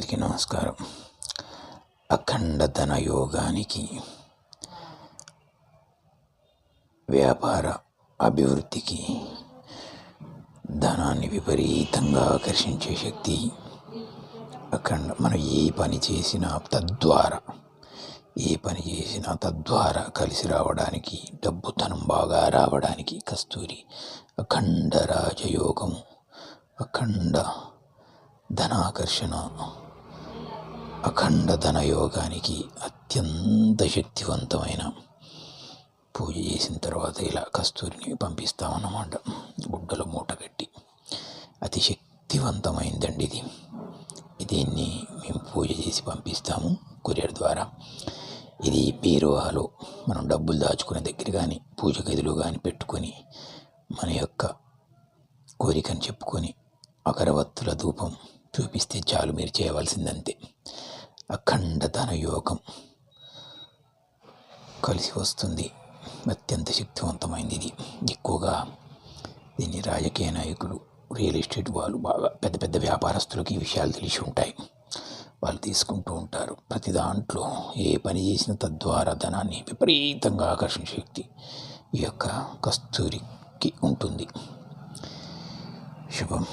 అందరికీ నమస్కారం. అఖండ ధన యోగానికి వ్యాపార అభివృద్ధికి ధనాన్ని విపరీతంగా ఆకర్షించే శక్తి అఖండ మనం ఏ పని చేసినా తద్వారా ఏ పని చేసినా తద్వారా కలిసి రావడానికి డబ్బుతనం బాగా రావడానికి కస్తూరి అఖండ రాజయోగము అఖండ ధనాకర్షణ అఖండ ధనయోగానికి అత్యంత శక్తివంతమైన పూజ చేసిన తర్వాత ఇలా కస్తూరిని పంపిస్తామన్నమాట. గుడ్డలో మూట కట్టి. అతి శక్తివంతమైందండి ఇది. దీన్ని మేము పూజ చేసి పంపిస్తాము కొరియర్ ద్వారా. ఇది బీరువాలో మనం డబ్బులు దాచుకునే దగ్గర కానీ పూజ గదిలో కానీ పెట్టుకొని మన యొక్క కోరికను చెప్పుకొని అగరవత్తుల ధూపం చూపిస్తే చాలు మీరు చేయవలసిందంతే. అఖండ ధన యోగం కలిసి వస్తుంది. అత్యంత శక్తివంతమైనది ఇది. ఎక్కువగా దీన్ని రాజకీయ నాయకులు రియల్ ఎస్టేట్ వాళ్ళు బాగా పెద్ద పెద్ద వ్యాపారస్తులకి ఈ విషయాలు తెలిసి ఉంటాయి. వాళ్ళు తీసుకుంటూ ఉంటారు. ప్రతి దాంట్లో ఏ పని చేసినా తద్వారా ధనాన్ని విపరీతంగా ఆకర్షణ శక్తి ఈ యొక్క కస్తూరికి ఉంటుంది. శుభం.